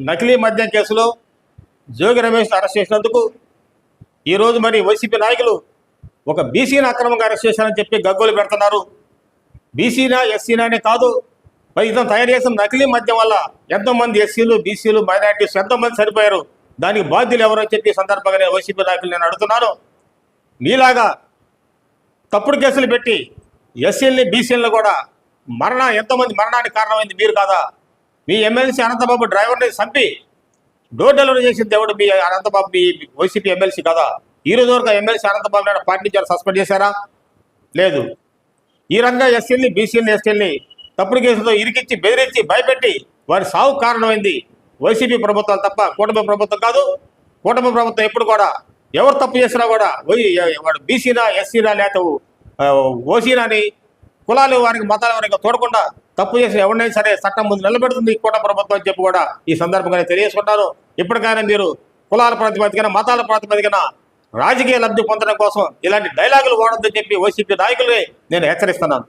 నకిలీ మద్యం కేసులో జోగి రమేష్ అరెస్ట్ చేసినందుకు ఈరోజు మరి వైసీపీ నాయకులు ఒక బీసీని అక్రమంగా అరెస్ట్ చేశారని చెప్పి గగ్గోలు పెడుతున్నారు. బీసీనా ఎస్సీనా అనే కాదు. మరి ఇతను తయారు చేసిన నకిలీ మద్యం వల్ల ఎంతోమంది ఎస్సీలు బీసీలు మైనార్టీస్ ఎంతోమంది సరిపోయారు దానికి బాధ్యులు ఎవరో చెప్పి సందర్భంగా నేను వైసీపీ నాయకులు నేను అడుగుతున్నాను. మీలాగా తప్పుడు కేసులు పెట్టి ఎస్సీలని బీసీలను కూడా మరణ ఎంతోమంది మరణానికి కారణమైంది మీరు కాదా? మీ ఎమ్మెల్సీ అనంతబాబు డ్రైవర్ని చంపి డోర్ డెలివరీ చేసిన దేవుడు మీ అనంతబాబు మీ వైసీపీ ఎమ్మెల్సీ కదా. ఈ రోజు వరకు ఎమ్మెల్సీ అనంతబాబు నాయుడు పార్టీ నుంచి సస్పెండ్ చేశారా? లేదు. ఈ రంగా ఎస్సీని బీసీని ఎస్టీని తప్పుడు కేసులతో ఇరికిచ్చి బెదిరించి భయపెట్టి వారి సావు కారణమైంది వైసీపీ ప్రభుత్వం తప్ప కూటమి ప్రభుత్వం కాదు. కూటమి ప్రభుత్వం ఎప్పుడు కూడా ఎవరు తప్పు చేసినా కూడా వాడు బీసీనా ఎస్సీనా లేకపోతే ఓసీనా అని కులాలు వారికి మతాల వారికి చూడకుండా తప్పు చేసి ఎవరినైనా సరే చట్టం ముందు నిలబెడుతుంది కూడా ప్రభుత్వం అని చెప్పి కూడా ఈ సందర్భంగా తెలియజేసుకుంటారు. ఇప్పటికైనా మీరు కులాల ప్రాతిపదికన మతాల ప్రాతిపదికన రాజకీయ లబ్ధి పొందడం కోసం ఇలాంటి డైలాగులు వాడొద్దని చెప్పి వైసీపీ నాయకులే నేను హెచ్చరిస్తున్నాను.